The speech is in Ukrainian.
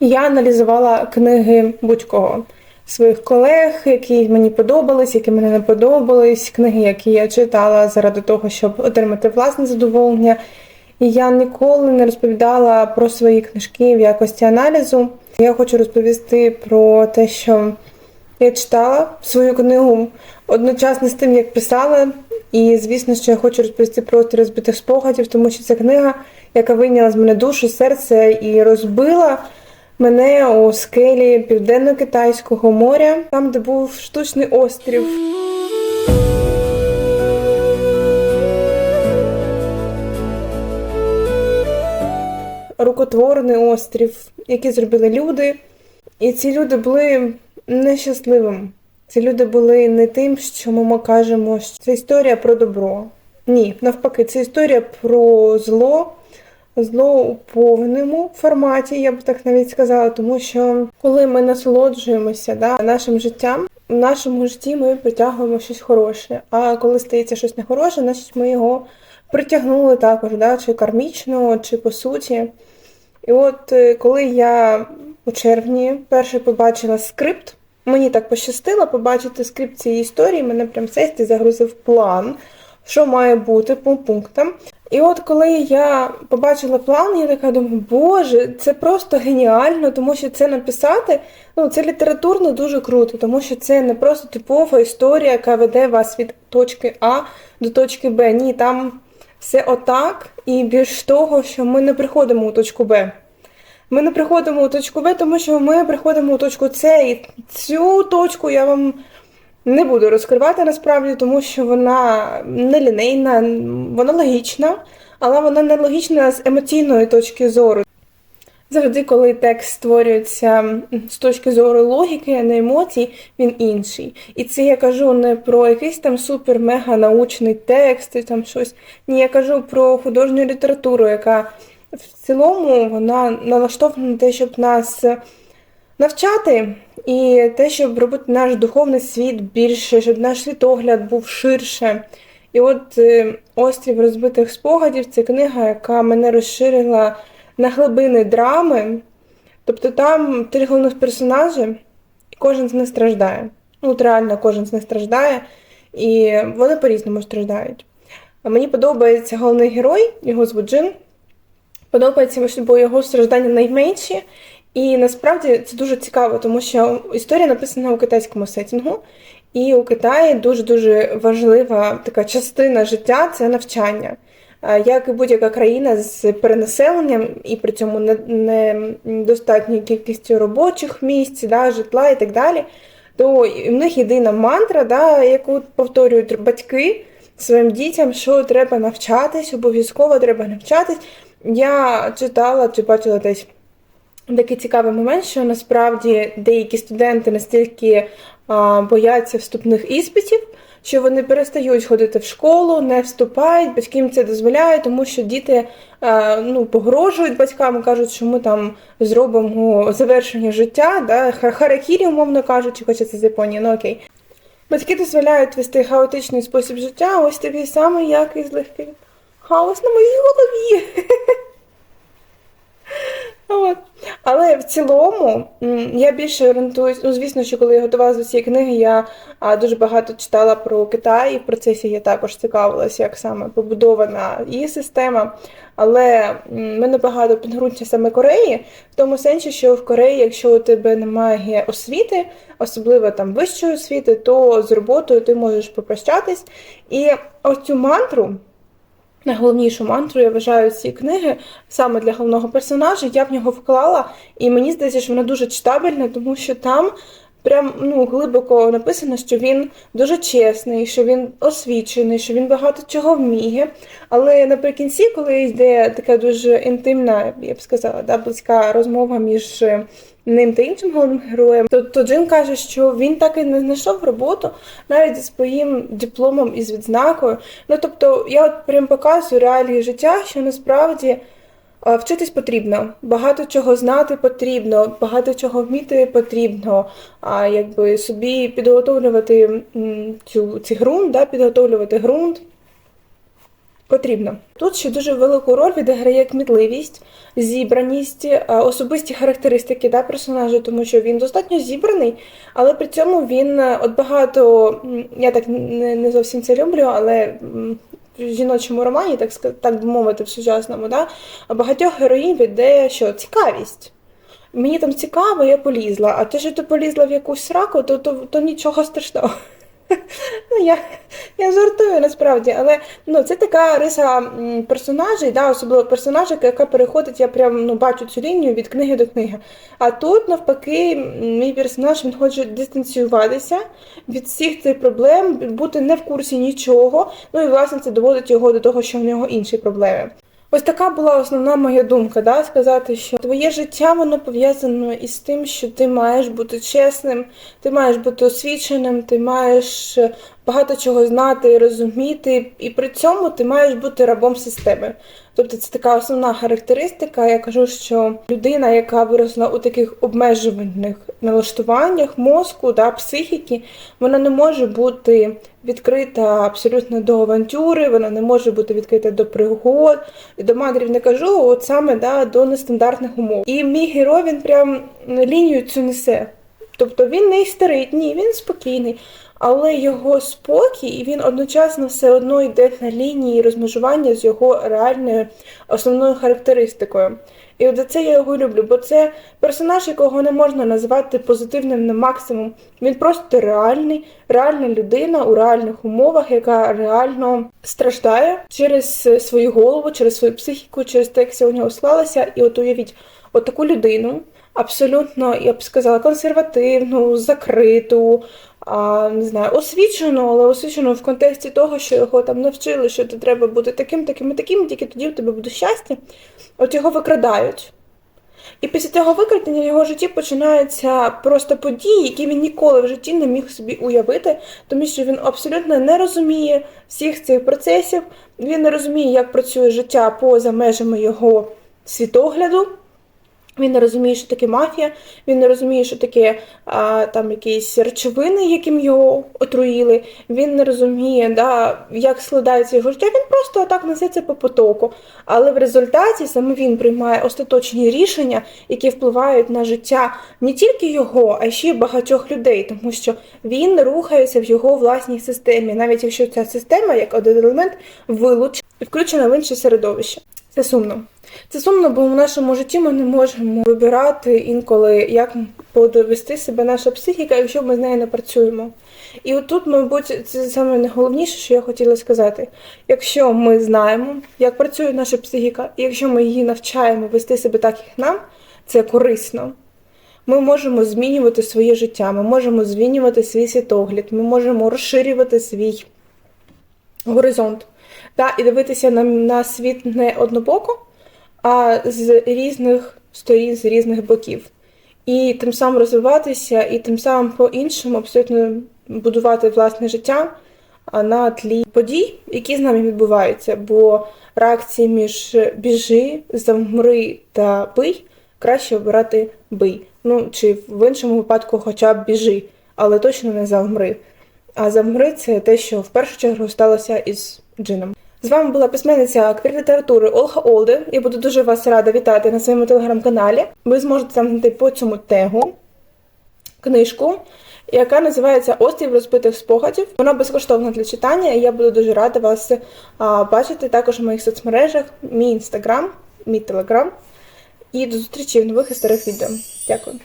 Я аналізувала книги будь-кого своїх колег, які мені подобались, які мені не подобались, книги, які я читала заради того, щоб отримати власне задоволення. І я ніколи не розповідала про свої книжки в якості аналізу. Я хочу розповісти про те, що я читала свою книгу одночасно з тим, як писала. І звісно, що я хочу розповісти про розбитих спогадів, тому що це книга, яка вийняла з мене душу, серце і розбила мене у скелі Південно-Китайського моря, там, де був штучний острів. Рукотворний острів, який зробили люди. І ці люди були нещасливими. Ці люди були не тим, що ми кажемо, що це історія про добро. Ні, навпаки, це історія про зло, зло у повному форматі, я б так навіть сказала, тому що коли ми насолоджуємося да, нашим життям, в нашому житті ми притягуємо щось хороше. А коли стається щось нехороше, значить ми його притягнули також, да, чи кармічно, чи по суті. І от е, коли я у червні перше побачила скрипт, мені так пощастило побачити скрипт цієї історії, мене прям сесті загрузив план, що має бути по пунктам. І от коли я побачила план, я така думаю, боже, це просто геніально, тому що це написати, ну це літературно дуже круто, тому що це не просто типова історія, яка веде вас від точки А до точки Б. Ні, там все отак, і більш того, що ми не приходимо у точку Б. Ми не приходимо у точку Б, тому що ми приходимо у точку С, і цю точку я вам не буду розкривати насправді, тому що вона не лінейна, вона логічна, але вона не логічна з емоційної точки зору. Завжди, коли текст створюється з точки зору логіки, а не емоцій, він інший. І це я кажу не про якийсь там супер-мега научний текст, і там щось. Ні, я кажу про художню літературу, яка в цілому вона налаштована на те, щоб нас навчати, і те, щоб робити наш духовний світ більше, щоб наш світогляд був ширше. І от е, Острів розбитих спогадів це книга, яка мене розширила на глибини драми. Тобто там три головних персонажі, і кожен з них страждає. Ну, от реально кожен з них страждає, і вони по-різному страждають. А мені подобається головний герой, його звуть Джин. Подобається, бо його страждання найменші. І насправді це дуже цікаво, тому що історія написана у китайському сетінгу, і у Китаї дуже-дуже важлива така частина життя це навчання. Як і будь-яка країна з перенаселенням і при цьому недостатньою кількістю робочих місць, да, житла і так далі, то в них єдина мантра, да, яку повторюють батьки своїм дітям, що треба навчатись, обов'язково треба навчатись. Я читала чи бачила десь такий цікавий момент, що насправді деякі студенти настільки а, бояться вступних іспитів, що вони перестають ходити в школу, не вступають, батьки їм це дозволяють, тому що діти а, ну, погрожують батькам, кажуть, що ми там зробимо завершення життя, да, харакірі, умовно кажучи, хоча це з Японії, ну окей. Батьки дозволяють вести хаотичний спосіб життя, ось такий самий, як і злегкий хаос на моїй голові. От. Але в цілому я більше орієнтуюсь, ну, звісно, що коли я готувалася до цієї книги, я дуже багато читала про Китай, і в процесі я також цікавилася, як саме побудована її система. Але мене багато підґрунтя саме Кореї, в тому сенсі, що в Кореї, якщо у тебе немає освіти, особливо там вищої освіти, то з роботою ти можеш попрощатись. І ось цю мантру. Найголовнішу мантру я вважаю ці книги саме для головного персонажа. Я в нього вклала, і мені здається, що вона дуже читабельна, тому що там прям ну, глибоко написано, що він дуже чесний, що він освічений, що він багато чого вміє. Але наприкінці, коли йде така дуже інтимна, я б сказала, да, близька розмова між ним та іншим головним героєм, то, то Джин каже, що він так і не знайшов роботу навіть зі своїм дипломом із відзнакою. Ну тобто, я от прям показую реалії життя, що насправді. Вчитись потрібно, багато чого знати потрібно, багато чого вміти потрібно, а якби собі підготовлювати цю ці ґрунт, да, підготовлювати ґрунт потрібно. Тут ще дуже велику роль відіграє кмітливість, зібраність, особисті характеристики да, персонажа, тому що він достатньо зібраний, але при цьому він е, от багато, я так не, зовсім це люблю, але жіночому романі, так так би мовити, в сучасному, да, а багатьох героїнь веде що цікавість. Мені там цікаво, я полізла. А те, що ти полізла в якусь сраку, то, то, то нічого страшного. Ну, я, я жартую насправді, але ну, це така риса персонажей, да, особливо персонажа, яка переходить, я прям ну, бачу цю лінію від книги до книги. А тут, навпаки, мій персонаж він хоче дистанціюватися від всіх цих проблем, бути не в курсі нічого. Ну і власне це доводить його до того, що в нього інші проблеми. Ось така була основна моя думка, да, сказати, що твоє життя воно пов'язано із тим, що ти маєш бути чесним, ти маєш бути освіченим, ти маєш е, багато чого знати і розуміти, і при цьому ти маєш бути рабом системи. Тобто це така основна характеристика. Я кажу, що людина, яка виросла у таких обмежувальних налаштуваннях мозку, да, психіки, вона не може бути відкрита абсолютно до авантюри, вона не може бути відкрита до пригод, до мандрів не кажу, от саме да, до нестандартних умов. І мій герой він прям лінію цю несе. Тобто він не істерить, ні, він спокійний, але його спокій, і він одночасно все одно йде на лінії розмежування з його реальною основною характеристикою. І от за це я його люблю, бо це персонаж, якого не можна назвати позитивним на максимум. Він просто реальний, реальна людина у реальних умовах, яка реально страждає через свою голову, через свою психіку, через те, як все у нього склалося. І от уявіть, от таку людину. Абсолютно, я б сказала, консервативну, закриту, не знаю, освічену, але освічену в контексті того, що його там навчили, що ти треба бути таким, таким і таким, тільки тоді в тебе буде щастя. От його викрадають. І після цього викрадення в його житті починаються просто події, які він ніколи в житті не міг собі уявити, тому що він абсолютно не розуміє всіх цих процесів, він не розуміє, як працює життя поза межами його світогляду. Він не розуміє, що таке мафія, він не розуміє, що таке а, там якісь речовини, яким його отруїли. Він не розуміє, да, як складається його життя. Він просто отак несеться по потоку. Але в результаті саме він приймає остаточні рішення, які впливають на життя не тільки його, а ще й багатьох людей, тому що він рухається в його власній системі, навіть якщо ця система як один елемент вилучена включена в інше середовище. Це сумно. Це сумно, бо в нашому житті ми не можемо вибирати інколи, як буде вести себе наша психіка, якщо ми з нею не працюємо. І отут, мабуть, це саме найголовніше, що я хотіла сказати. Якщо ми знаємо, як працює наша психіка, і якщо ми її навчаємо вести себе так, як нам, це корисно. Ми можемо змінювати своє життя, ми можемо змінювати свій світогляд, ми можемо розширювати свій горизонт та, і дивитися на, на світ не однобоко, а з різних сторін, з різних боків. І тим самим розвиватися, і тим самим по-іншому абсолютно будувати власне життя на тлі подій, які з нами відбуваються. Бо реакції між біжи, завмри та бий краще обирати бий. Ну чи в іншому випадку, хоча б біжи, але точно не завмри. А завмри це те, що в першу чергу сталося із джином. З вами була письменниця квір-літератури Олга Олде. Я буду дуже вас рада вітати на своєму телеграм-каналі. Ви зможете там знайти по цьому тегу книжку, яка називається Острів розбитих спогадів. Вона безкоштовна для читання, і я буду дуже рада вас бачити також у моїх соцмережах, мій інстаграм, мій телеграм. І до зустрічі в нових і старих відео. Дякую.